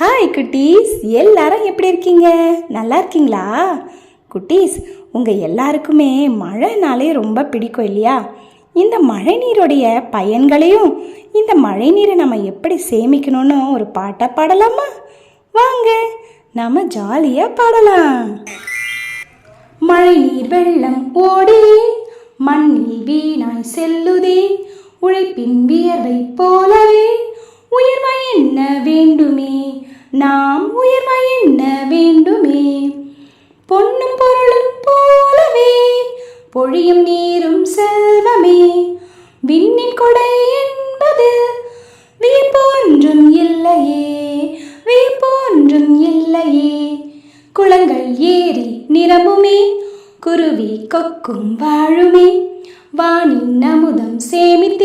Hi குட்டீஸ். எல்லாரும் எப்படி இருக்கீங்க? நல்லா இருக்கீங்களா? குட்டீஸ் உங்கள் எல்லாருக்குமே மழைனாலே ரொம்ப பிடிக்கும் இல்லையா? இந்த மழை நீருடைய பயன்களையும் இந்த மழை நீரை நம்ம எப்படி சேமிக்கணும்னு ஒரு பாட்டை பாடலாமா? வாங்க நம்ம ஜாலியாக பாடலாம். மழைநீர் வெள்ளம் ஓடி மண்ணில் வீணாய் செல்லுதே உழைப்பின் வியர்வை போலவே உயர்வை என்ன வேண்டும்? நாம் உயர்வை என்ன வேண்டுமே. பொன்னும் பொருளும் போலவே பொழியும் நீரும் செல்வமே. விண்ணின் கொடை என்பது வியப்பு இல்லையே வியப்பு இல்லையே. குளங்கள் ஏறி நிரம்புமே குருவி கொக்கும் வாழுமே. வானின் அமுதம் சேமி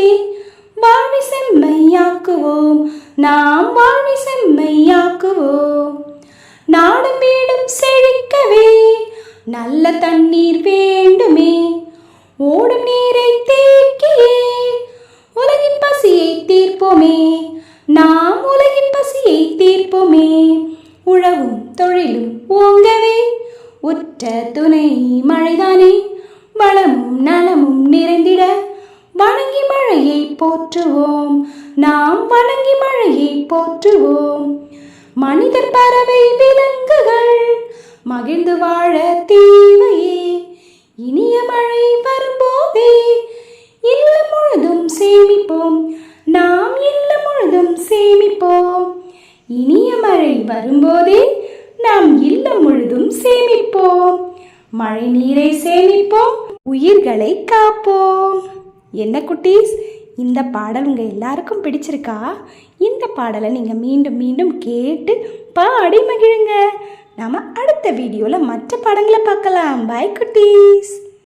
செம்மையாக்குவோம் நாம் வாழ்வை செம்மையாக்குவோம். நாடும் வீடும் செழிக்கவே நல்ல தண்ணீர் வேண்டுமே. ஓடும் நீரை தேக்கியே உலகின் பசியை தீர்ப்போமே. நாம் உலகின் பசியை தீர்ப்போமே. உழவும் தொழிலும் ஓங்கவே உற்ற துணை மழைதானே வளமும் நலமும் நிறைந்திட போற்றுவோம். நாம் வணங்கி மழையை போற்றுவோம். மனிதர் பறவை விலங்குகள் மகிழ்ந்து வாழ தீவையே. இனிய மழை வரும்போதே இல்லம் முழுதும் சேமிப்போம். நாம் இல்லம் முழுதும் சேமிப்போம். இனிய மழை வரும்போதே நாம் இல்லம் முழுதும் சேமிப்போம். மழை நீரை சேமிப்போம். உயிர்களை காப்போம். என்ன குட்டீஸ்? இந்த பாடல் உங்கள் எல்லாருக்கும் பிடிச்சிருக்கா? இந்த பாடலை நீங்கள் மீண்டும் மீண்டும் கேட்டு பாடி மகிழுங்க. நம்ம அடுத்த வீடியோவில் மற்ற பாடங்களை பார்க்கலாம். பாய் குட்டீஸ்.